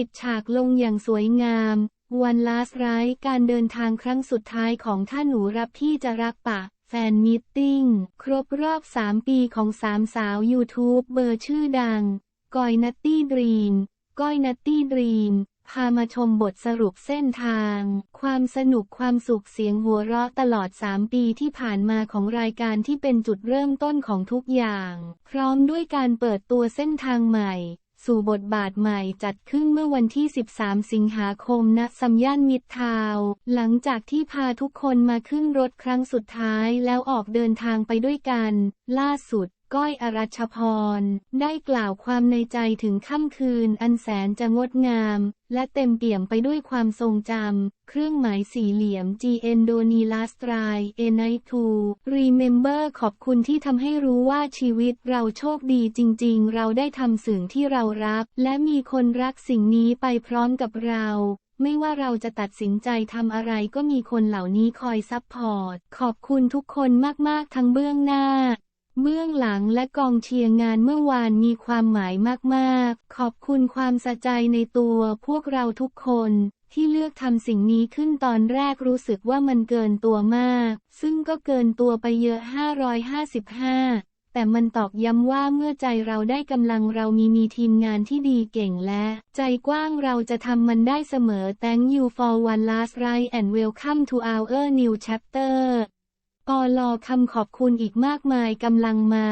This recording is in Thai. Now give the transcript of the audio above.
ปิดฉากลงอย่างสวยงาม วันลาสไรการเดินทางครั้งสุดท้ายของท่านหนูรับที่จะรักปะ แฟนมิตติ้ง ครบรอบ 3 ปีของสามสาวยูทูบเบอร์ชื่อดัง กอยนัตตี้ดรีม ก้อยนัตตี้ดรีม พามาชมบทสรุปเส้นทาง ความสนุกความสุขเสียงหัวเราะตลอด 3 ปีที่ผ่านมาของรายการที่เป็นจุดเริ่มต้นของทุกอย่าง พร้อมด้วยการเปิดตัวเส้นทางใหม่ สู่บทบาทใหม่จัดขึ้นเมื่อวันที่ 13 สิงหาคมณสัมย่านมิตรทาว หลังจากที่พาทุกคนมาขึ้นรถครั้งสุดท้ายแล้วออกเดินทางไปด้วยกัน ล่าสุด ก้อยอรัชพร ได้กล่าวความในใจถึงค่ำคืนอันแสนจะงดงาม และเต็มเปี่ยมไปด้วยความทรงจำ เครื่องหมายสี่เหลี่ยม GN d o n i l a s t r i e n i t o Remember ขอบคุณที่ทำให้รู้ว่าชีวิตเราโชคดีจริง ๆ เราได้ทำสิ่งที่เรารัก และมีคนรักสิ่งนี้ไปพร้อมกับเรา ไม่ว่าเราจะตัดสินใจทำอะไรก็มีคนเหล่านี้คอยซัพพอร์ต ขอบคุณทุกคนมากๆทั้งเบื้องหน้า องหลังและกองเชียร์งานเมื่อวานมีความหมายมากๆ ขอบคุณความสะใจในตัวพวกเราทุกคนที่เลือกทำสิ่งนี้ขึ้นตอนแรกรู้สึกว่ามันเกินตัวมาก ซึ่งก็เกินตัวไปเยอะ 555 แต่มันตอกย้ำว่าเมื่อใจเราได้กำลังเรามีมีทีมงานที่ดีเก่งและ ใจกว้างเราจะทำมันได้เสมอ Thank you for one last ride and welcome to our new chapter ปอลอคำขอบคุณอีกมากมายกำลังมา